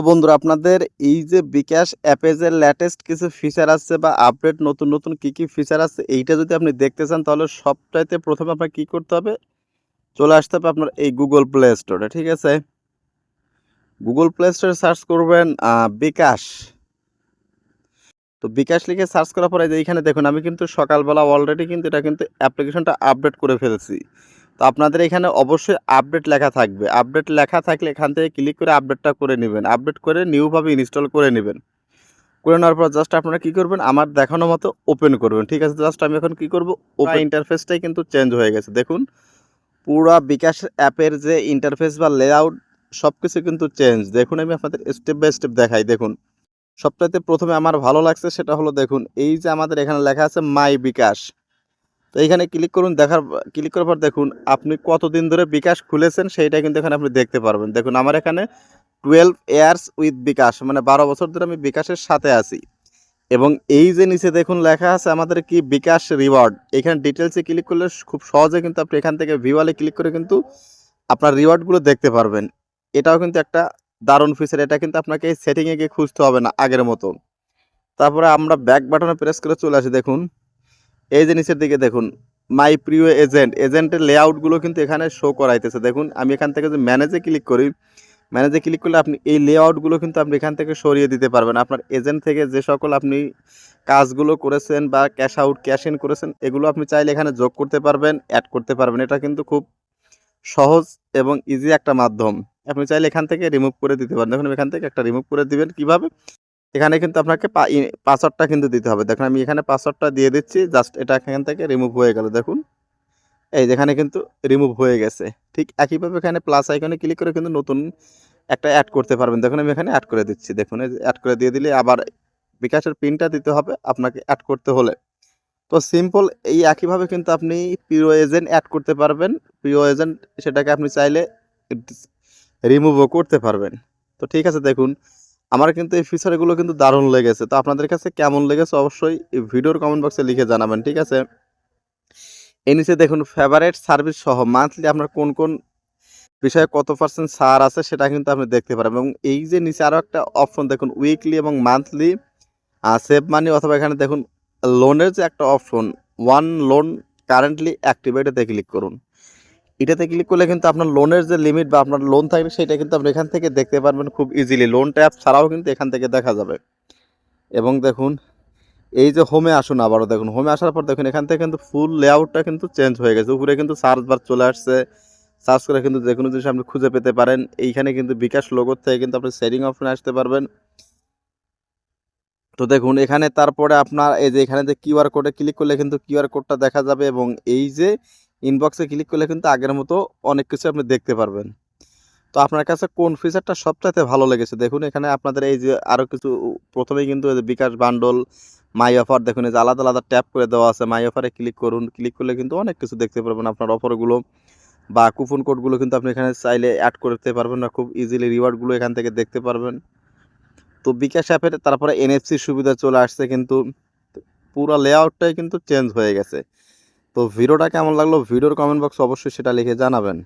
তো বন্ধুরা, আপনাদের এই যে বিকাশ অ্যাপে যে লেটেস্ট কিছু ফিচার আছে বা আপডেট নতুন নতুন কি কি ফিচার আছে এইটা যদি আপনি দেখতে চান, তাহলে সবটাইতে প্রথমে আপনার কি করতে হবে? চলে আসতে হবে আপনার এই গুগল প্লে স্টোরে ঠিক আছে? গুগল প্লে স্টোরে সার্চ করবেন বিকাশ। তো বিকাশ লিখে সার্চ করার পরে যে এইখানে দেখুন, আমি কিন্তু সকালবেলা অলরেডি কিন্তু এটা কিন্তু অ্যাপ্লিকেশনটা আপডেট করে ফেলেছি। তো আপনাদের এখানে অবশ্যই আপডেট লেখা থাকবে। আপডেট লেখা থাকলে এখান থেকে ক্লিক করে আপডেটটা করে নেবেন। আপডেট করে নিউভাবে ইনস্টল করে নেবেন। করে নেওয়ার পর জাস্ট আপনারা কী করবেন? আমার দেখানো মতো ওপেন করবেন। ঠিক আছে জাস্ট আমি এখন কি করব? ওপেন ইন্টারফেসটাই কিন্তু চেঞ্জ হয়ে গেছে। দেখুন পুরো বিকাশ অ্যাপের যে ইন্টারফেস বা লেআউট সব কিছু কিন্তু চেঞ্জ দেখুন আমি আপনাদের স্টেপ বাই স্টেপ দেখাই। দেখুন সবটাতে প্রথমে আমার ভালো লাগছে সেটা হলো দেখুন এই যে আমাদের এখানে লেখা আছে মাই বিকাশ। তো এইখানে ক্লিক করুন, দেখার ক্লিক করার পর দেখুন আপনি কতদিন ধরে বিকাশ খুলেছেন সেইটা কিন্তু এখানে আপনি দেখতে পারবেন। দেখুন আমার এখানে টুয়েলভ ইয়ার্স উইথ বিকাশ মানে বারো বছর ধরে আমি বিকাশের সাথে আছি। এবং এই যে নিচে দেখুন লেখা আছে আমাদের কি বিকাশ রিওয়ার্ড এখানে ডিটেলসে ক্লিক করলে খুব সহজে কিন্তু আপনি এখান থেকে ভিওয়ালে ক্লিক করে কিন্তু আপনার রিওয়ার্ডগুলো দেখতে পারবেন। এটাও কিন্তু একটা দারুণ ফিচার এটা কিন্তু আপনাকে সেটিংয়ে গিয়ে খুঁজতে হবে না আগের মতো। তারপরে আমরা ব্যাক বাটনে প্রেস করে চলে আসি, দেখুন। এই যে নিচের দিকে দেখুন মাই প্রিয় এজেন্ট এজেন্টের লেআউটগুলো কিন্তু এখানে শো করাইতেছে। দেখুন, আমি এখান থেকে যে ম্যানেজে ক্লিক করি ম্যানেজে ক্লিক করলে আপনি এই লেআউটগুলো কিন্তু আপনি এখান থেকে সরিয়ে দিতে পারবেন। আপনার এজেন্ট থেকে যে সকল আপনি কাজগুলো করেছেন বা ক্যাশ আউট ক্যাশ ইন করেছেন, এগুলো আপনি চাইলে এখানে যোগ করতে পারবেন অ্যাড করতে পারবেন। এটা কিন্তু খুব সহজ এবং ইজি একটা মাধ্যম। আপনি চাইলে এখান থেকে রিমুভ করে দিতে পারেন। দেখুন এখান থেকে একটা রিমুভ করে দিবেন। কীভাবে? এখানে কিন্তু আপনাকে পাসওয়ার্ডটা কিন্তু দিতে হবে। দেখুন, আমি এখানে পাসওয়ার্ডটা দিয়ে দিচ্ছি জাস্ট এটা এখান থেকে রিমুভ হয়ে গেল, দেখুন। এই যেখানে কিন্তু রিমুভ হয়ে গেছে। ঠিক একইভাবে এখানে প্লাস আইকনে ক্লিক করে কিন্তু নতুন একটা অ্যাড করতে পারবেন। দেখুন, আমি এখানে অ্যাড করে দিচ্ছি। দেখুন অ্যাড করে দিয়ে দিলে আবার বিকাশের পিনটা দিতে হবে আপনাকে অ্যাড করতে হলে। তো সিম্পল এই একইভাবে কিন্তু আপনি প্রিয় এজেন্ট অ্যাড করতে পারবেন। প্রিয় এজেন্ট সেটাকে আপনি চাইলে রিমুভও করতে পারবেন। তো ঠিক আছে, দেখুন। আমার কিন্তু এই ফিচারগুলো কিন্তু দারুণ লেগেছে। তো আপনাদের কাছে কেমন লেগেছে অবশ্যই ভিডিওর কমেন্ট বক্সে লিখে জানাবেন, ঠিক আছে? এ নিচে দেখুন ফেভারেট সার্ভিস সহ মান্থলি আপনার কোন কোন বিষয়ে কত পার্সেন্ট ছাড় আছে সেটা কিন্তু আপনি দেখতে পারেন। এবং এই যে নিচে আরও একটা অপশন দেখুন উইকলি এবং মান্থলি সেভ মানি অথবা এখানে দেখুন লোনের যে একটা অপশন ওয়ান লোন কারেন্টলি অ্যাক্টিভেটেতে ক্লিক করুন। এটাতে ক্লিক করলে কিন্তু আপনার লোনের যে লিমিট বা আপনার লোন থাকবে, সেটা কিন্তু আপনি এখান থেকে দেখতে পারবেন খুব ইজিলি লোন ট্যাপ ছাড়াও কিন্তু এখান থেকে দেখা যাবে। এবং দেখুন, এই যে হোমে আসুন আবারও দেখুন হোমে আসার পর দেখুন, এখান থেকে কিন্তু ফুল লেআউটটা কিন্তু চেঞ্জ হয়ে গেছে। উপরে কিন্তু সার্চ বার চলে আসছে। সার্চ করে কিন্তু যে কোনো জিনিস আপনি খুঁজে পেতে পারেন। এইখানে কিন্তু বিকাশ লোগোর থেকে কিন্তু আপনি সেটিং অপশনে আসতে পারবেন। তো দেখুন, এখানে তারপরে আপনার এই যে এখানে যে কিউআর কোডে ক্লিক করলে কিন্তু কিউআর কোডটা দেখা যাবে। এবং এই যে ইনবক্সে ক্লিক করলে কিন্তু আগের মতো অনেক কিছু আপনি দেখতে পারবেন। তো আপনার কাছে কোন ফিচারটা সবচাইতে ভালো লেগেছে? দেখুন, এখানে আপনাদের এই যে আরও কিছু প্রথমেই কিন্তু এই যে বিকাশ বান্ডল মাই অফার দেখুন, এই যে আলাদা আলাদা ট্যাপ করে দেওয়া আছে। মাই অফারে ক্লিক করুন ক্লিক করলে কিন্তু অনেক কিছু দেখতে পারবেন আপনার অফারগুলো বা কুপন কোডগুলো কিন্তু আপনি এখানে চাইলে অ্যাড করতে পারবেন না, খুব ইজিলি রিওয়ার্ডগুলো এখান থেকে দেখতে পারবেন। তো বিকাশ অ্যাপের, তারপরে এনএফসির সুবিধা চলে আসছে কিন্তু, পুরো লেআউটটাই কিন্তু চেঞ্জ হয়ে গেছে। তো ভিডিওটা কেমন লাগল? ভিডিওর কমেন্ট বক্সে অবশ্যই সেটা লিখে জানাবেন।